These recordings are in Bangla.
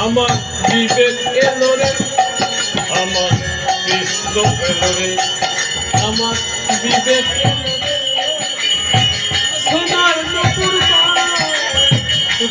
আমার বিবেক এলো আমার কৃষ্ণ আমার বিবেক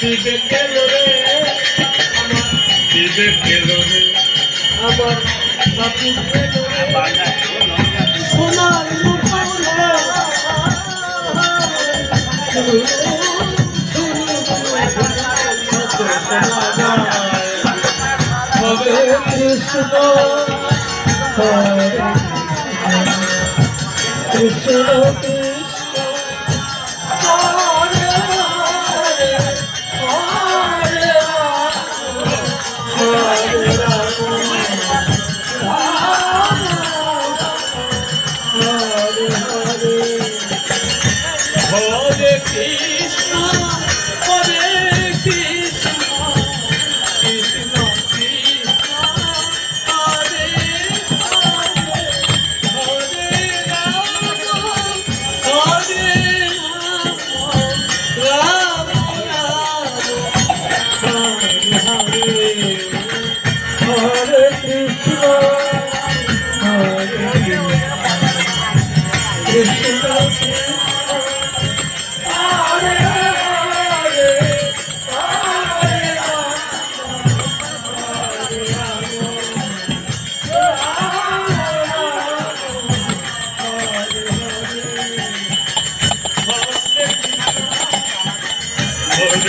বিবেক গেল রে? আমার বিবেক গেল রে? আমার বাপুর কৃষ্ণ হরে Krishna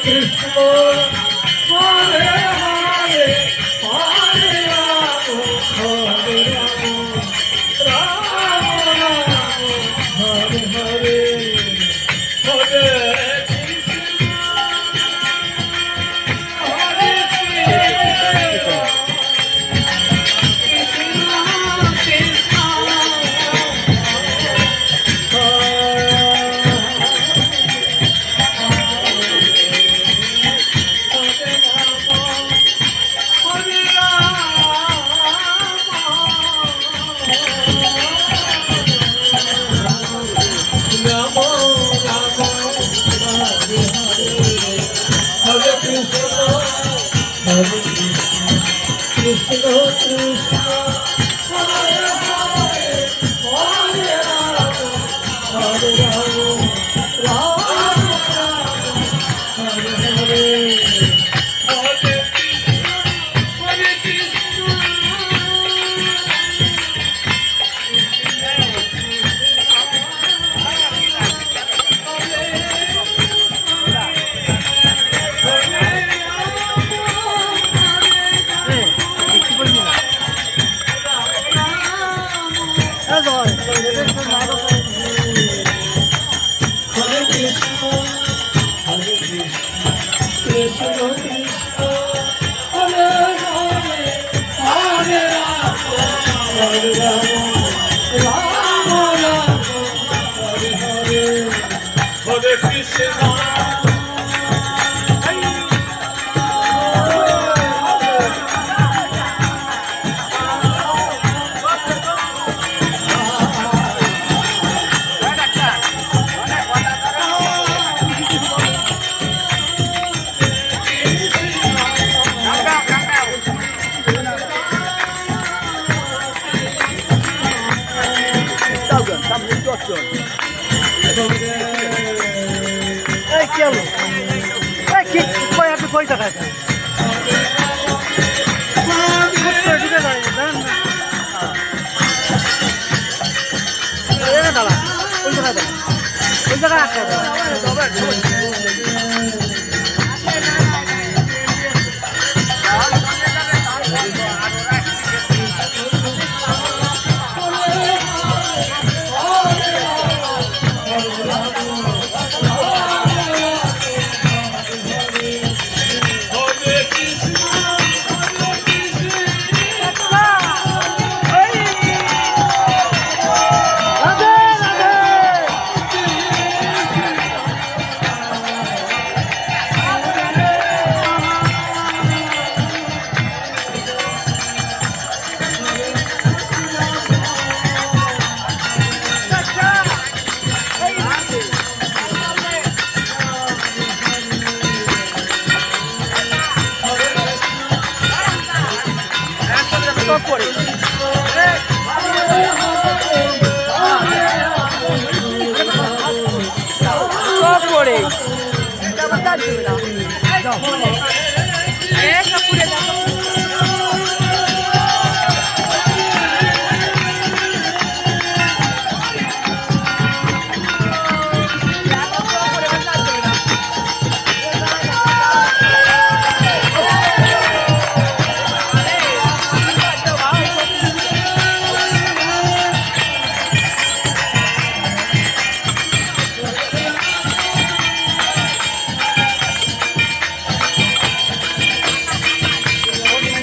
Krishna, Hare. outro Hare Krishna এই কি হলো? এই কি? কই আপনি কই টাকা না এই জায়গায় দাঁড়া ওই জায়গায় আটকা দাঁড়া নাটক করে। করে।